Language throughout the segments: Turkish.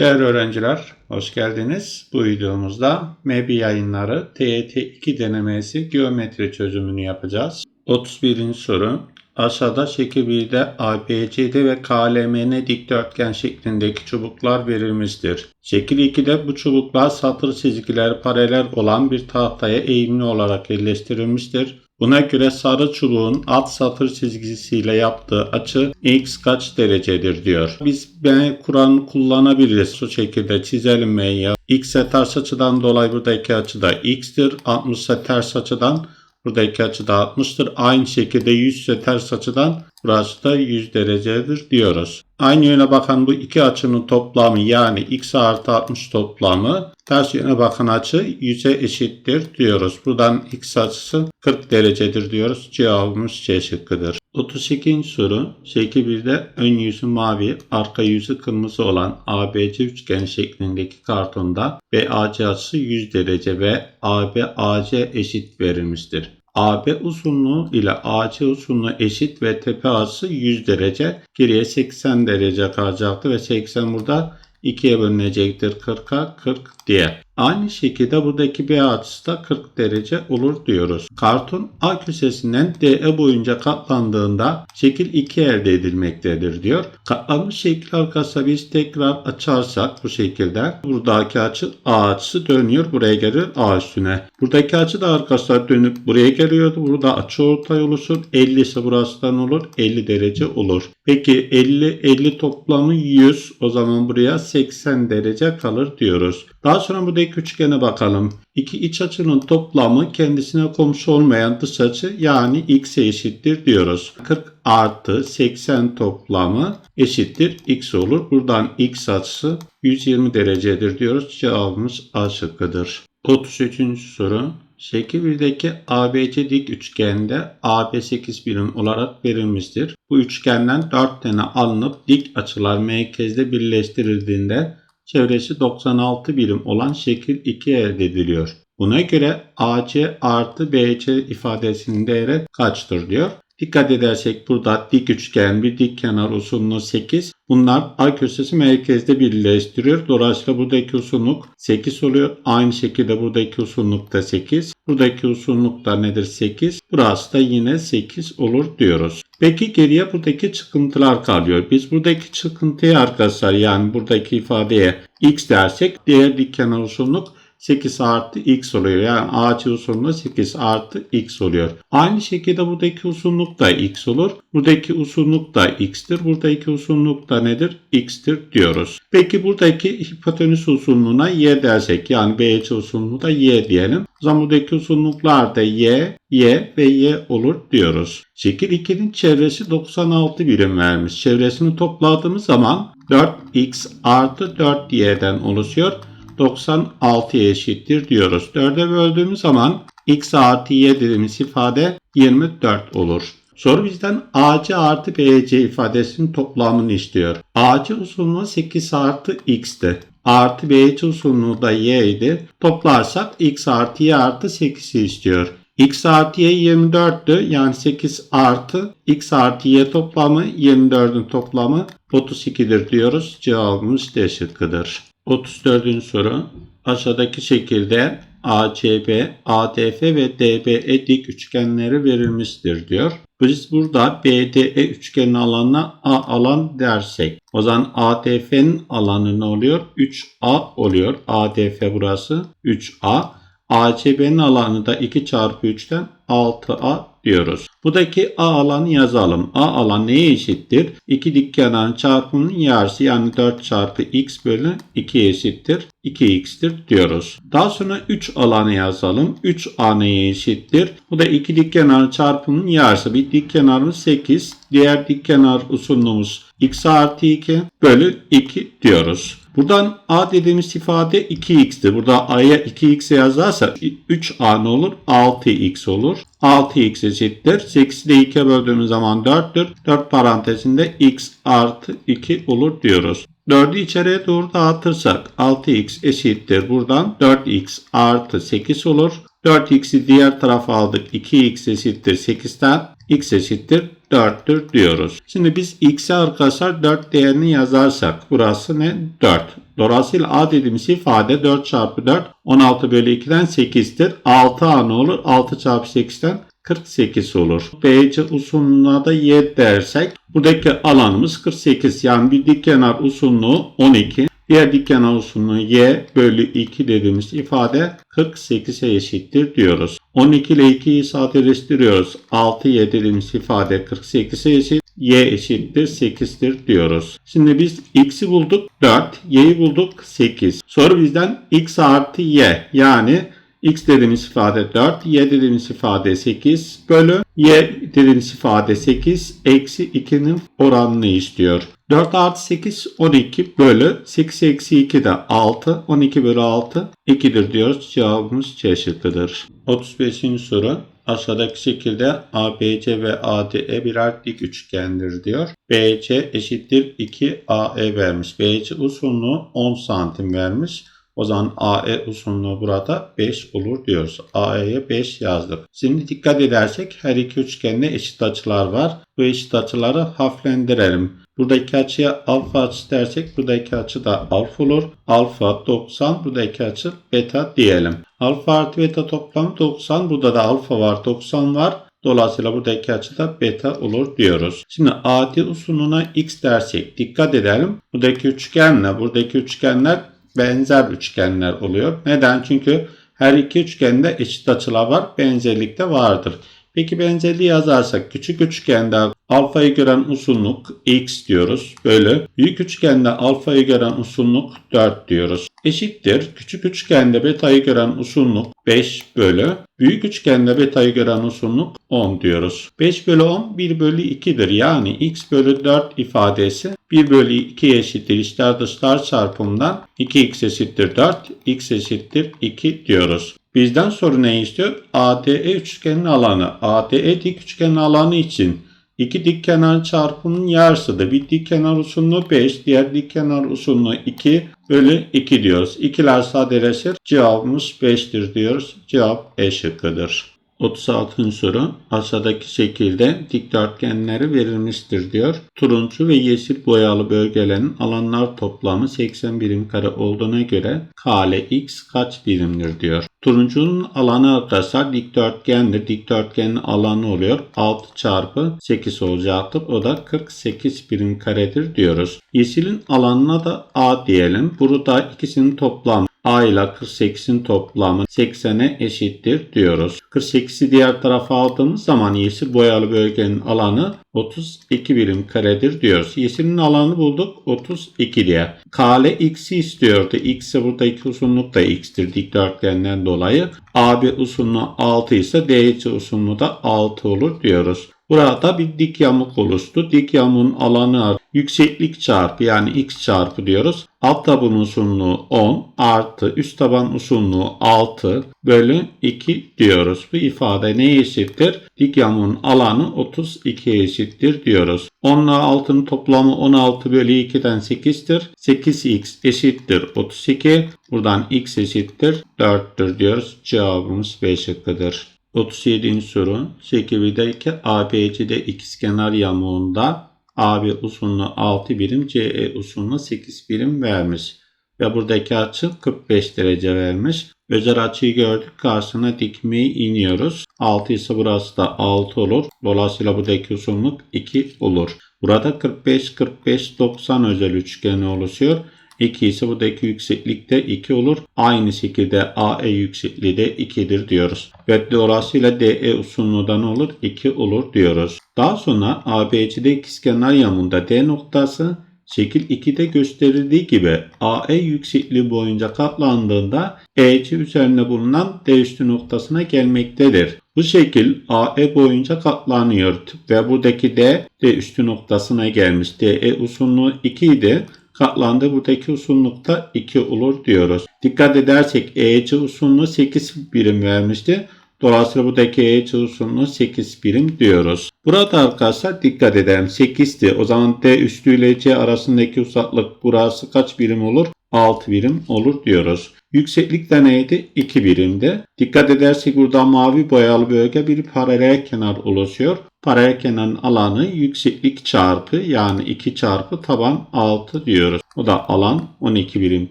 Değerli öğrenciler, hoş geldiniz. Bu videomuzda MEB yayınları TYT 2 denemesi geometri çözümünü yapacağız. 31. soru. Aşağıda şekil 1'de ABCD ve KLMN dikdörtgen şeklindeki çubuklar verilmiştir. Şekil 2'de bu çubuklar satır çizgileri paralel olan bir tahtaya eğimli olarak yerleştirilmiştir. Buna göre sarı çubuğun alt satır çizgisiyle yaptığı açı x kaç derecedir diyor. Biz B kuralını kullanabiliriz. Şu şekilde çizelim M'yi. X'e ters açıdan dolayı buradaki açı da x'tir. 60 ise ters açıdan buradaki açı da 60'tır. Aynı şekilde 100 ise ters açıdan burası da 100 derecedir diyoruz. Aynı yöne bakan bu iki açının toplamı yani x artı 60 toplamı ters yöne bakan açı 100'e eşittir diyoruz. Buradan x açısı 40 derecedir diyoruz. Cevabımız C şıkkıdır. 32. soru. Şekil 1'de ön yüzü mavi, arka yüzü kırmızı olan ABC üçgen şeklindeki kartonda BAC açısı 100 derece ve AB AC eşit verilmiştir. AB uzunluğu ile AC uzunluğu eşit ve tepe açısı 100 derece. Geriye 80 derece kalacaktır ve 80 burada 2'ye bölünecektir 40'a 40 diye. Aynı şekilde buradaki B açısı da 40 derece olur diyoruz. Karton A köşesinden DE boyunca katlandığında şekil 2 elde edilmektedir diyor. Katlanmış şekil arkadaşlar biz tekrar açarsak bu şekilde buradaki açı A açısı dönüyor buraya gelir A üstüne. Buradaki açı da arkadaşlar dönüp buraya geliyordu. Burada açı ortay oluşur. 50 ise burasından olur 50 derece olur. Peki 50 50 toplamı 100 o zaman buraya 80 derece kalır diyoruz. Daha sonra buradaki üçgene bakalım. İki iç açının toplamı kendisine komşu olmayan dış açı yani x'e eşittir diyoruz. 40 artı 80 toplamı eşittir x olur. Buradan x açısı 120 derecedir diyoruz. Cevabımız A şıkkıdır. 33. soru. Şekil 1'deki ABC dik üçgende AB 8 birim olarak verilmiştir. Bu üçgenden 4 tane alınıp dik açılar merkezde birleştirildiğinde çevresi 96 birim olan şekil 2 elde ediliyor. Buna göre AC artı BC ifadesinin değeri kaçtır diyor. Dikkat edersek burada dik üçgen bir dik kenar uzunluğu 8. Bunlar A köşesi merkezde birleştiriyor. Dolayısıyla buradaki uzunluk 8 oluyor. Aynı şekilde buradaki uzunluk da 8. Buradaki uzunluk da nedir? 8. Burası da yine 8 olur diyoruz. Peki geriye buradaki çıkıntılar kalıyor. Biz buradaki çıkıntıya arkadaşlar yani buradaki ifadeye x dersek diğer dik kenar uzunluk 8 artı x oluyor. Yani AC uzunluğu 8 artı x oluyor. Aynı şekilde buradaki uzunluk da x olur. Buradaki uzunluk da x'tir. Buradaki uzunluk da nedir? x'tir diyoruz. Peki buradaki hipotenüs uzunluğuna y dersek yani BC uzunluğu da y diyelim. O zaman buradaki uzunluklar da y, y ve y olur diyoruz. Şekil 2'nin çevresi 96 birim vermiş. Çevresini topladığımız zaman 4x artı 4y'den oluşuyor. 96'ya eşittir diyoruz. 4'e böldüğümüz zaman x artı y dediğimiz ifade 24 olur. Soru bizden AC artı BC ifadesinin toplamını istiyor. AC uzunluğu 8 artı x'ti. Artı BC uzunluğu da y idi. Toplarsak x artı y artı 8'i istiyor. x artı y 24'tü. Yani 8 artı x artı y toplamı 24'ün toplamı 32'dir diyoruz. Cevabımız D şıkkıdır. 34. soru. Aşağıdaki şekilde ACB, ADF ve DBE dik üçgenleri verilmiştir diyor. Biz burada BDE üçgenin alanına A alan dersek. O zaman ADF'nin alanı ne oluyor? 3A oluyor. ADF burası 3A. ACB'nin alanı da 2 çarpı 3'ten 6A diyoruz. Buradaki A alanı yazalım. A alan neye eşittir? İki dik kenarın çarpımının yarısı yani 4 çarpı x bölü 2 eşittir. 2x'tir diyoruz. Daha sonra 3 alanı yazalım. 3 A neye eşittir? Bu da iki dik kenarın çarpımının yarısı. Bir dik kenarımız 8. Diğer dik kenar uzunluğumuz x artı 2 bölü 2 diyoruz. Buradan a dediğimiz ifade 2x'tir. Burada a'ya 2x yazarsa 3a ne olur? 6x olur. 6x eşittir. 8'i de 2'ye böldüğümüz zaman 4'tür. 4 parantezinde x artı 2 olur diyoruz. 4'ü içeriye doğru dağıtırsak 6x eşittir. Buradan 4x artı 8 olur. 4x'i diğer tarafa aldık. 2x eşittir 8'ten x eşittir 4'tür diyoruz. Şimdi biz x'e arkadaşlar 4 değerini yazarsak burası ne? 4. Dolayısıyla a dediğimiz ifade 4 çarpı 4 16 bölü 2'den 8'tir. 6a ne olur? 6 çarpı 8'den 48 olur. BC uzunluğuna da y dersek buradaki alanımız 48. Yani bir dik kenar uzunluğu 12. Diğer dik kenar uzunluğu y bölü 2 dediğimiz ifade 48'e eşittir diyoruz. 12 ile 2'yi sadeleştiriyoruz. 6y dediğimiz ifade 48'e eşit. y eşittir 8'tir diyoruz. Şimdi biz x'i bulduk 4, y'yi bulduk 8. Soru bizden x artı y yani x dediğimiz ifade 4, y dediğimiz ifade 8 bölü y dediğimiz ifade 8 eksi 2'nin oranını istiyor. 4 artı 8 12 bölü 8 eksi 2 de 6 12 bölü 6 2'dir diyoruz. Cevabımız C şıkkıdır. 35. soru aşağıdaki şekilde ABC ve ADE birer dik üçgendir diyor. BC eşittir 2 AE vermiş. BC uzunluğu 10 santim vermiş. O zaman AE uzunluğu burada 5 olur diyoruz. AE'ye 5 yazdık. Şimdi dikkat edersek her iki üçgende eşit açılar var. Bu eşit açıları hafiflendirelim. Buradaki açıya alfa açı dersek buradaki açı da alfa olur. Alfa 90 buradaki açı beta diyelim. Alfa artı beta toplam 90. Burada da alfa var 90 var. Dolayısıyla buradaki açı da beta olur diyoruz. Şimdi AD uzunluğuna x dersek dikkat edelim. Buradaki üçgenle buradaki üçgenler benzer üçgenler oluyor. Neden? Çünkü her iki üçgende eşit açılar var. Benzerlik de vardır. Peki benzerliği yazarsak küçük üçgende alfayı gören uzunluk x diyoruz. Bölü büyük üçgende alfayı gören uzunluk 4 diyoruz. Eşittir küçük üçgende betayı gören uzunluk 5 bölü büyük üçgende betayı gören uzunluk 10 diyoruz. 5 bölü 10 1 bölü 2'dir. Yani x bölü 4 ifadesi 1 bölü 2 eşittir içler dışlar çarpımından 2x eşittir 4 x eşittir 2 diyoruz. Bizden soru ne istiyor? ADE üçgenin alanı. ADE dik üçgenin alanı için iki dik kenar çarpımının yarısıdır. Bir dik kenar uzunluğu 5, diğer dik kenar uzunluğu 2 bölü 2 diyoruz. İkiler sadeleşir. Cevabımız 5'tir diyoruz. Cevap E şıkkıdır. 36. soru aşağıdaki şekilde dikdörtgenleri verilmiştir diyor. Turuncu ve yeşil boyalı bölgelerin alanlar toplamı 80 birim kare olduğuna göre kare x kaç birimdir diyor. Turuncunun alanı arkadaşlar dikdörtgendir. Dikdörtgenin alanı oluyor. 6 çarpı 8 olacaktır. O da 48 birim karedir diyoruz. Yeşilin alanına da A diyelim. Burada ikisinin toplamı A ile 48'in toplamı 80'e eşittir diyoruz. 48'i diğer tarafa aldığımız zaman yeşil boyalı bölgenin alanı 32 birim karedir diyoruz. Yeşilin alanı bulduk 32 diye. Kale x'i istiyordu. X'e buradaki uzunluk da x'tir dikdörtgenden dolayı. AB uzunluğu 6 ise DC uzunluğu da 6 olur diyoruz. Burada bir dik yamuk oluştu. Dik yamuğun alanı yükseklik çarpı yani x çarpı diyoruz. Alt taban uzunluğu 10 artı üst taban uzunluğu 6 bölü 2 diyoruz. Bu ifade neye eşittir? Dik yamuğun alanı 32'ye eşittir diyoruz. 10 ile 6'nın toplamı 16 bölü 2'den 8'tir. 8x eşittir 32. Buradan x eşittir 4'tür diyoruz. Cevabımız B şıkkıdır. 37. soru. Şekildeki ABC'de ikizkenar yamuğunda AB uzunluğu 6 birim, CE uzunluğu 8 birim vermiş. Ve buradaki açı 45 derece vermiş. Özel açıyı gördük. Karşısına dikmeyi iniyoruz. 6 ise burası da 6 olur. Dolayısıyla buradaki uzunluk 2 olur. Burada 45, 45, 90 özel üçgeni oluşuyor. 2 ise buradaki yükseklik de 2 olur. Aynı şekilde AE yüksekliği de 2'dir diyoruz. Ve dolayısıyla DE uzunluğu da ne olur? 2 olur diyoruz. Daha sonra ABC'de ikizkenar yamunda D noktası şekil 2'de gösterildiği gibi AE yüksekliği boyunca katlandığında EC üzerinde bulunan D üstü noktasına gelmektedir. Bu şekil AE boyunca katlanıyor ve buradaki D D üstü noktasına gelmiş. DE uzunluğu 2 idi katlandı. Buradaki uzunlukta 2 olur diyoruz. Dikkat edersek EC uzunluğu 8 birim vermişti. Dolayısıyla buradaki EC uzunluğu 8 birim diyoruz. Burada arkadaşlar dikkat edelim 8'ti. O zaman D üstü ile C arasındaki uzaklık burası kaç birim olur? 6 birim olur diyoruz. Yükseklik de neydi? 2 birimdi. Dikkat edersek burada mavi boyalı bölge bir paralel kenar oluşuyor. Paralel kenarın alanı yükseklik çarpı yani 2 çarpı taban 6 diyoruz. O da alan 12 birim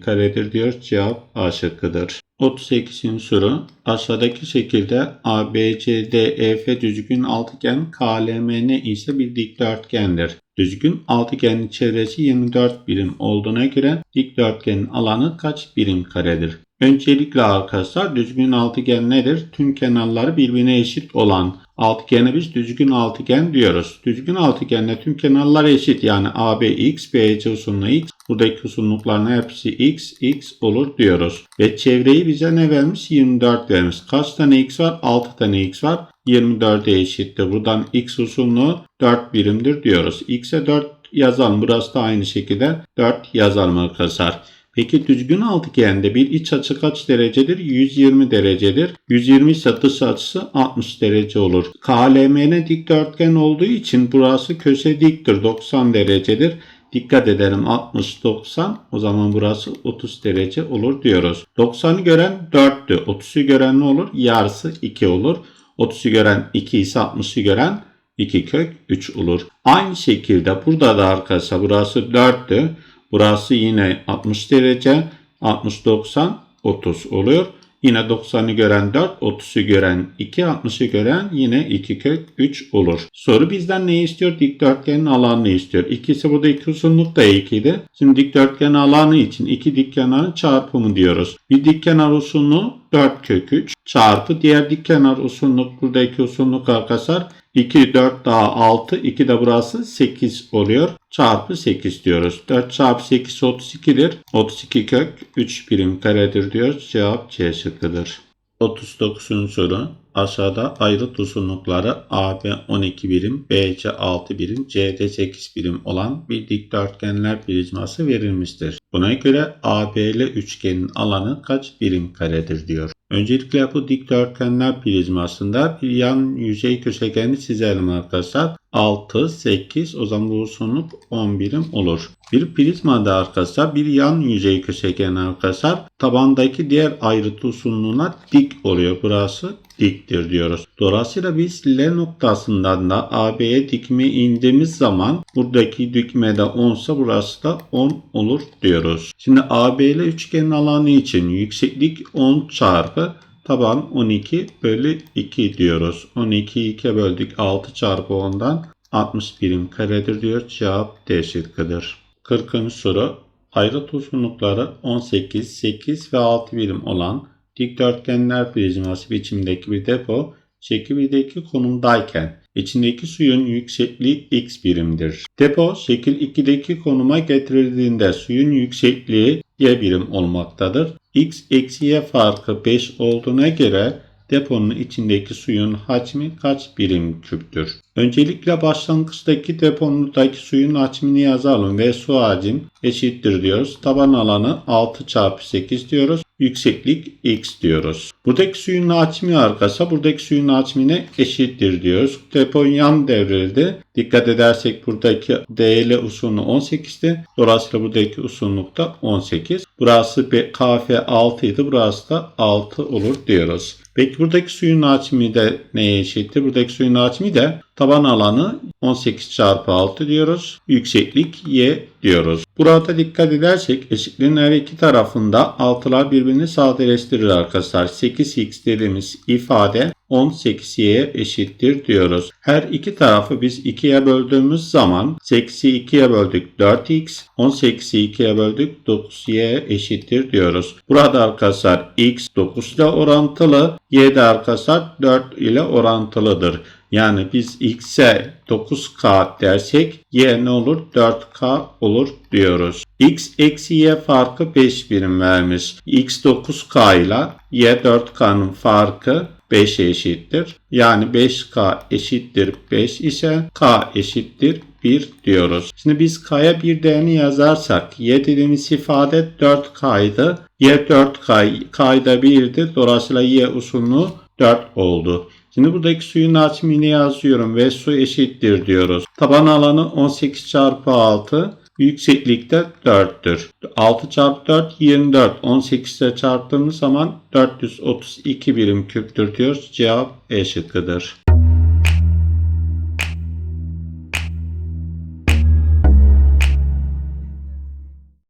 karedir diyor. Cevap A şıkkıdır. 38. soru. Aşağıdaki şekilde ABCDEF düzgün altıgen KLMN ise bir dikdörtgendir. Düzgün altıgenin çevresi 24 birim olduğuna göre dikdörtgenin alanı kaç birim karedir? Öncelikle arkadaşlar düzgün altıgen nedir? Tüm kenarları birbirine eşit olan altıgene biz düzgün altıgen diyoruz. Düzgün altıgenle tüm kenarlar eşit yani AB x, BC uzunluğu x. Buradaki uzunlukların hepsi x, x olur diyoruz. Ve çevreyi bize ne vermiş? 24 vermiş. Kaç tane x var? 6 tane x var. 24'e eşittir. Buradan x uzunluğu 4 birimdir diyoruz. x'e 4 yazalım. Burası da aynı şekilde 4 yazalım arkadaşlar. Peki düzgün altıgende bir iç açı kaç derecedir? 120 derecedir. 120 ise dış açısı 60 derece olur. KLMN dikdörtgen olduğu için burası köşe diktir. 90 derecedir. Dikkat edelim 60 90 o zaman burası 30 derece olur diyoruz. 90'ı gören 4'tü. 30'u gören ne olur? Yarısı 2 olur. 30'u gören 2 ise 60'ı gören 2 kök 3 olur. Aynı şekilde burada da arkadaşlar burası 4'tü. Burası yine 60 derece. 60 90 30 oluyor. Yine 90'ı gören 4, 30'u gören 2, 60'ı gören yine 2 kök 3 olur. Soru bizden ne istiyor? Dikdörtgenin alanını istiyor. İkisi burada iki uzunluk da 2 idi. Şimdi dikdörtgen alanı için iki dikkenarın çarpımı diyoruz. Bir dikkenar uzunluğu 4 kök 3 çarpı diğer dikkenar uzunluk buradaki uzunluk arkadaşlar 2, 4 daha 6, 2 de burası 8 oluyor. Çarpı 8 diyoruz. 4 çarpı 8 32'dir. 32 kök 3 birim karedir diyoruz. Cevap C şıkkıdır. 39. soru. Aşağıda ayrıt uzunlukları AB 12 birim, BC 6 birim, CD 8 birim olan bir dikdörtgenler prizması verilmiştir. Buna göre AB'li üçgenin alanı kaç birim karedir diyor. Öncelikle bu dikdörtgenler prizmasında bir yan yüzey köşegeni çizelim arkadaşlar. 6, 8 o zaman bu uzunluk 10 birim olur. Bir prizmada arkadaşlar bir yan yüzey köşegeni arkadaşlar tabandaki diğer ayrıtı uzunluğuna dik oluyor. Burası diktir diyoruz. Dolayısıyla biz L noktasından da AB'ye dikme indiğimiz zaman buradaki dikme de 10 ise burası da 10 olur diyoruz. Şimdi AB ile üçgenin alanı için yükseklik 10 çarpı taban 12 bölü 2 diyoruz. 12'yi 2'ye böldük 6 çarpı 10'dan 60 birim karedir diyor. Cevap D şıkkıdır. 40. soru ayrıt uzunlukları 18, 8 ve 6 birim olan dikdörtgenler prizması biçimdeki bir depo şekildeki konumdayken içindeki suyun yüksekliği x birimdir. Depo şekil 2'deki konuma getirildiğinde suyun yüksekliği y birim olmaktadır. X eksi y farkı 5 olduğuna göre deponun içindeki suyun hacmi kaç birim küptür? Öncelikle başlangıçtaki depomdaki suyun hacmini yazalım ve su hacim eşittir diyoruz. Taban alanı 6 çarpı 8 diyoruz. Yükseklik x diyoruz. Buradaki suyun hacmi arkadaşlar buradaki suyun hacmine eşittir diyoruz. Depo yan devrildi. Dikkat edersek buradaki DL uzunluğu 18'ti. Dolayısıyla buradaki uzunluk da 18. Burası KF 6 idi. Burası da 6 olur diyoruz. Peki buradaki suyun hacmi de neye eşittir? Buradaki suyun hacmi de taban alanı 18 çarpı 6 diyoruz. Yükseklik y diyoruz. Burada dikkat edersek eşitliğin her iki tarafında altılar birbirini sadeleştirir arkadaşlar. 8x dediğimiz ifade 18y'ye eşittir diyoruz. Her iki tarafı biz 2'ye böldüğümüz zaman 8'i 2'ye böldük 4x, 18'i 2'ye böldük 9y eşittir diyoruz. Burada arkadaşlar x 9 ile orantılı, y de arkadaşlar 4 ile orantılıdır. Yani biz x'e 9k dersek y ne olur? 4k olur diyoruz. x eksi y farkı 5 birim vermiş. x 9k ile y 4k'nın farkı 5 eşittir. Yani 5k eşittir 5 ise k eşittir 1 diyoruz. Şimdi biz k'ya bir değerini yazarsak y dediğimiz ifade 4k'ydı. y 4k k'da 1'di. Dolayısıyla y uzunluğu 4 oldu. Şimdi buradaki suyun hacmini yazıyorum ve su eşittir diyoruz. Taban alanı 18 çarpı 6 yükseklikte 4'tür. 6 çarpı 4 24. 18 ile çarptığımız zaman 432 birim küptür diyoruz. Cevap E şıkkıdır.